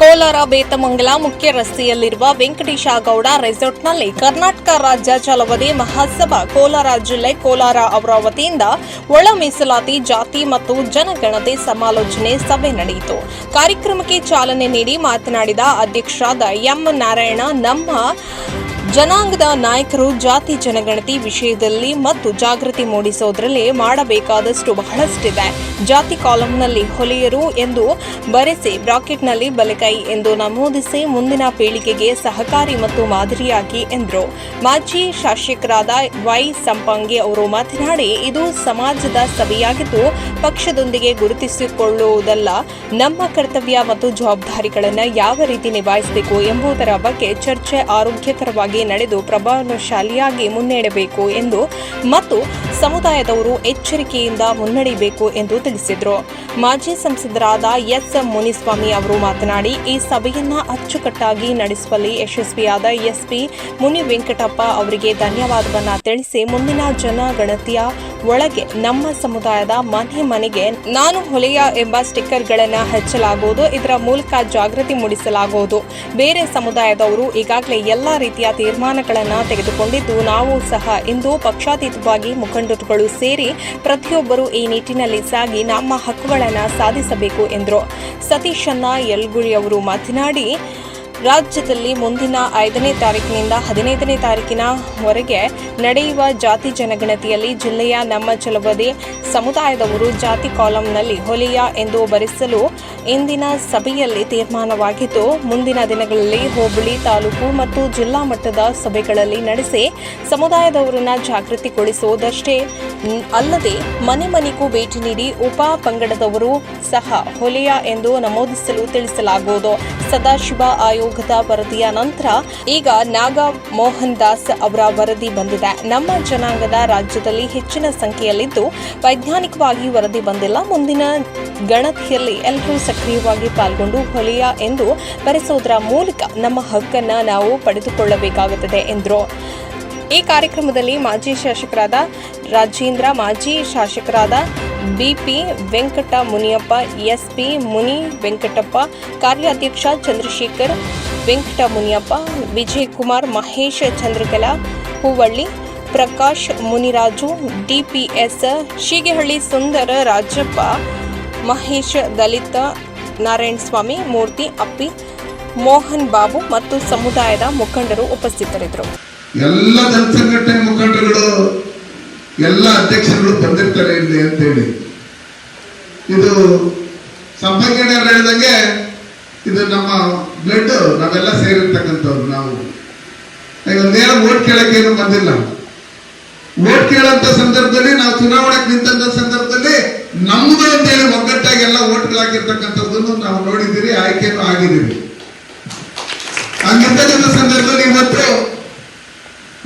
ಕೋಲಾರ, ಬೇತಮಂಗಲ, ಮುಖ್ಯ ರಸ್ತೆಯಲ್ಲಿರುವ ವೆಂಕಟೇಶ ಗೌಡ ರೆಸಾರ್ಟ್ನಲ್ಲಿ ಕರ್ನಾಟಕ ರಾಜ್ಯ ಚಲವದಿ ಮಹಾಸಭಾ ಕೋಲಾರ ಜಿಲ್ಲೆ ಕೋಲಾರ ಅವರ ವತಿಯಿಂದ ಒಳ ಮೀಸಲಾತಿ, ಜಾತಿ ಮತ್ತು ಜನಗಣತಿ ಸಮಾಲೋಚನೆ ಸಭೆ ನಡೆಯಿತು. ಕಾರ್ಯಕ್ರಮಕ್ಕೆ ಚಾಲನೆ ನೀಡಿ ಮಾತನಾಡಿದ ಅಧ್ಯಕ್ಷರಾದ ಎಂ ನಾರಾಯಣ, ನಮ್ಮ ಜನಾಂಗದ ನಾಯಕರು, ಜಾತಿ ಜನಗಣತಿ ವಿಷಯದಲ್ಲಿ ಮತ್ತು ಜಾಗೃತಿ ಮೂಡಿಸೋದ್ರಲ್ಲಿ ಮಾಡಬೇಕಾದಷ್ಟು ಬಹಳಷ್ಟಿದೆ. ಜಾತಿ ಕಾಲಂನಲ್ಲಿ ಹೊಲೆಯರು ಎಂದು ಬರೆಸಿ ಬ್ರಾಕೆಟ್ನಲ್ಲಿ ಬಲಕೈ ಎಂದು ನಮೂದಿಸಿ ಮುಂದಿನ ಪೀಳಿಗೆಗೆ ಸಹಕಾರಿ ಮತ್ತು ಮಾದರಿಯಾಗಿ ಎಂದರು. ಮಾಜಿ ಶಾಸಕರಾದ ವೈ ಸಂಪಂಗಿ ಅವರು ಮಾತನಾಡಿ, ಇದು ಸಮಾಜದ ಸಭೆಯಾಗಿದ್ದು, ಪಕ್ಷದೊಂದಿಗೆ ಗುರುತಿಸಿಕೊಳ್ಳುವುದಲ್ಲ, ನಮ್ಮ ಕರ್ತವ್ಯ ಮತ್ತು ಜವಾಬ್ದಾರಿಗಳನ್ನು ಯಾವ ರೀತಿ ನಿಭಾಯಿಸಬೇಕು ಎಂಬುದರ ಬಗ್ಗೆ ಚರ್ಚೆ ಆರೋಗ್ಯಕರವಾಗಿ ನಡೆದು ಪ್ರಭಾವಶಾಲಿಯಾಗಿ ಮುನ್ನಡೆಯಬೇಕು ಎಂದು ಮತ್ತು ಸಮುದಾಯದವರು ಎಚ್ಚರಿಕೆಯಿಂದ ಮುನ್ನಡೆಯಬೇಕು ಎಂದು ತಿಳಿಸಿದರು. ಮಾಜಿ ಸಂಸದರಾದ ಎಸ್ ಮುನಿಸ್ವಾಮಿ ಅವರು ಮಾತನಾಡಿ, ಈ ಸಭೆಯನ್ನ ಅಚ್ಚುಕಟ್ಟಾಗಿ ನಡೆಸುವಲ್ಲಿ ಯಶಸ್ವಿಯಾದ ಎಸ್ಪಿ ಮುನಿ ವೆಂಕಟಪ್ಪ ಅವರಿಗೆ ಧನ್ಯವಾದವನ್ನ ತಿಳಿಸಿ, ಮುಂದಿನ ಜನಗಣತಿಯ ಒಳಗೆ ನಮ್ಮ ಸಮುದಾಯದ ಮನೆ ಮನೆಗೆ ನಾನು ಹೊಲೆಯ ಎಂಬ ಸ್ಟಿಕ್ಕರ್ಗಳನ್ನು ಹಚ್ಚಲಾಗುವುದು, ಇದರ ಮೂಲಕ ಜಾಗೃತಿ ಮೂಡಿಸಲಾಗುವುದು. ಬೇರೆ ಸಮುದಾಯದವರು ಈಗಾಗಲೇ ಎಲ್ಲ ರೀತಿಯ ತೀರ್ಮಾನಗಳನ್ನು ತೆಗೆದುಕೊಂಡಿದ್ದು, ನಾವು ಸಹ ಇಂದು ಪಕ್ಷಾತೀತವಾಗಿ ಮುಖಂಡರುಗಳು ಸೇರಿ ಪ್ರತಿಯೊಬ್ಬರು ಈ ನಿಟ್ಟಿನಲ್ಲಿ ಸಾಗಿ ನಮ್ಮ ಹಕ್ಕುಗಳನ್ನು ಸಾಧಿಸಬೇಕು ಎಂದರು. ಸತೀಶನ್ನ ಯಲ್ಗುಳಿ ಅವರು ಮಾತನಾಡಿ ರಾಜ್ಯದಲ್ಲಿ ಮುಂದಿನ ಐದನೇ ತಾರೀಕಿನಿಂದ ಹದಿನೈದನೇ ತಾರೀಕಿನವರೆಗೆ ನಡೆಯುವ ಜಾತಿ ಜನಗಣತಿಯಲ್ಲಿ ಜಿಲ್ಲೆಯ ನಮ್ಮ ಚಲವದಿ ಸಮುದಾಯದವರು ಜಾತಿ ಕಾಲಂನಲ್ಲಿ ಹೊಲೆಯ ಎಂದು ಬರೆಸಲು ಇಂದಿನ ಸಭೆಯಲ್ಲಿ ತೀರ್ಮಾನವಾಗಿದ್ದು, ಮುಂದಿನ ದಿನಗಳಲ್ಲಿ ಹೋಬಳಿ ತಾಲೂಕು ಮತ್ತು ಜಿಲ್ಲಾ ಮಟ್ಟದ ಸಭೆಗಳಲ್ಲಿ ನಡೆಸಿ ಸಮುದಾಯದವರನ್ನ ಜಾಗೃತಿಗೊಳಿಸುವುದಷ್ಟೇ ಅಲ್ಲದೆ ಮನೆ ಮನೆಗೂ ಭೇಟಿ ನೀಡಿ ಉಪ ಪಂಗಡದವರು ಸಹ ಹೊಲೆಯ ಎಂದು ನಮೂದಿಸಲು ತಿಳಿಸಲಾಗುವುದು. ಸದಾಶಿವ ಆಯೋಗದ ವರದಿಯ ನಂತರ ಈಗ ನಾಗ ಮೋಹನ್ ದಾಸ್ ಅವರ ವರದಿ ಬಂದಿದೆ. ನಮ್ಮ ಜನಾಂಗದ ರಾಜ್ಯದಲ್ಲಿ ಹೆಚ್ಚಿನ ಸಂಖ್ಯೆಯಲ್ಲಿದ್ದು ವೈಜ್ಞಾನಿಕವಾಗಿ ವರದಿ ಬಂದಿಲ್ಲ. ಮುಂದಿನ ಗಣತಿಯಲ್ಲಿ ಎಲ್ಲರೂ ಸಕ್ರಿಯವಾಗಿ ಪಾಲ್ಗೊಂಡು ಹೊಳೆಯ ಎಂದು ಬರೆಸುವುದರ ಮೂಲಕ ನಮ್ಮ ಹಕ್ಕನ್ನು ನಾವು ಪಡೆದುಕೊಳ್ಳಬೇಕಾಗುತ್ತದೆ ಎಂದರು. ಈ ಕಾರ್ಯಕ್ರಮದಲ್ಲಿ ಮಾಜಿ ಶಾಸಕರಾದ ರಾಜೇಂದ್ರ, ಮಾಜಿ ಶಾಸಕರಾದ ಬಿಪಿ ವೆಂಕಟ ಮುನಿಯಪ್ಪ, ಎಸ್ಪಿ ಮುನಿ ವೆಂಕಟಪ್ಪ, ಕಾರ್ಯಾಧ್ಯಕ್ಷ ಚಂದ್ರಶೇಖರ್ ವೆಂಕಟ ಮುನಿಯಪ್ಪ, ವಿಜಯಕುಮಾರ್ ಮಹೇಶ್ ಚಂದ್ರಕಲಾ, ಹೂವಳ್ಳಿ ಪ್ರಕಾಶ್ ಮುನಿರಾಜು, ಡಿಪಿಎಸ್ ಶೀಗೆಹಳ್ಳಿ ಸುಂದರ ರಾಜಪ್ಪ, ಮಹೇಶ್ ದಲಿತ ನಾರಾಯಣ ಸ್ವಾಮಿ ಮೂರ್ತಿ ಅಪ್ಪಿ, ಮೋಹನ್ ಬಾಬು ಮತ್ತು ಸಮುದಾಯದ ಮುಖಂಡರು ಉಪಸ್ಥಿತರಿದ್ದರು. ಎಲ್ಲ ಜನ ಸಂಘಟನೆ ಮುಖಂಡರುಗಳು, ಎಲ್ಲ ಅಧ್ಯಕ್ಷರುಗಳು ಬಂದಿರ್ತಾರೆ ಇಲ್ಲಿ ಅಂತೇಳಿ ಇದು ಸಂಪಂಗಣ್ಣವ್ರು ಹೇಳಿದಂಗೆ ಇದು ನಮ್ಮ ಬ್ಲಡ್ ನಾವೆಲ್ಲ ಸೇರಿರ್ತಕ್ಕಂಥವ್ರು ನಾವು. ನೇರ ಓಟ್ ಕೇಳಕ್ಕೆ ಏನು ಬಂದಿಲ್ಲ. ಓಟ್ ಕೇಳಂತ ಸಂದರ್ಭದಲ್ಲಿ ನಾವು ಚುನಾವಣೆಗೆ ನಿಂತ ಸಂದರ್ಭದಲ್ಲಿ ನಮ್ದು ಅಂತೇಳಿ ಒಗ್ಗಟ್ಟಾಗಿ ಎಲ್ಲ ಓಟ್ಗಳಾಗಿರ್ತಕ್ಕಂಥದ್ದನ್ನು ನಾವು ನೋಡಿದ್ದೀರಿ, ಆಯ್ಕೆನೂ ಆಗಿದ್ದೀರಿ. ಹಂಗಿರ್ತಕ್ಕಂಥ ಸಂದರ್ಭದಲ್ಲಿ ಇವತ್ತು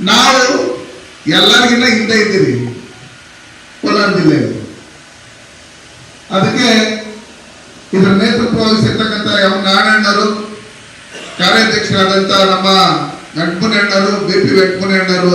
ನಾವು ಎಲ್ಲರಿಗಿನ್ನ ಹಿಂದೆ ಇದ್ದೀವಿ ಕೋಲಾರ ಜಿಲ್ಲೆಯಲ್ಲಿ. ಅದಕ್ಕೆ ಇದರ ನೇತೃತ್ವ ವಹಿಸಿರ್ತಕ್ಕಂಥ ಎಂ ನಾರಾಯಣರು ಕಾರ್ಯಾಧ್ಯಕ್ಷರಾದಂಥ ನಮ್ಮ ವೆಂಕಟಮುನಣ್ಣರು ಬಿ ಪಿ ವೆಂಕಟಮುನಣ್ಣರು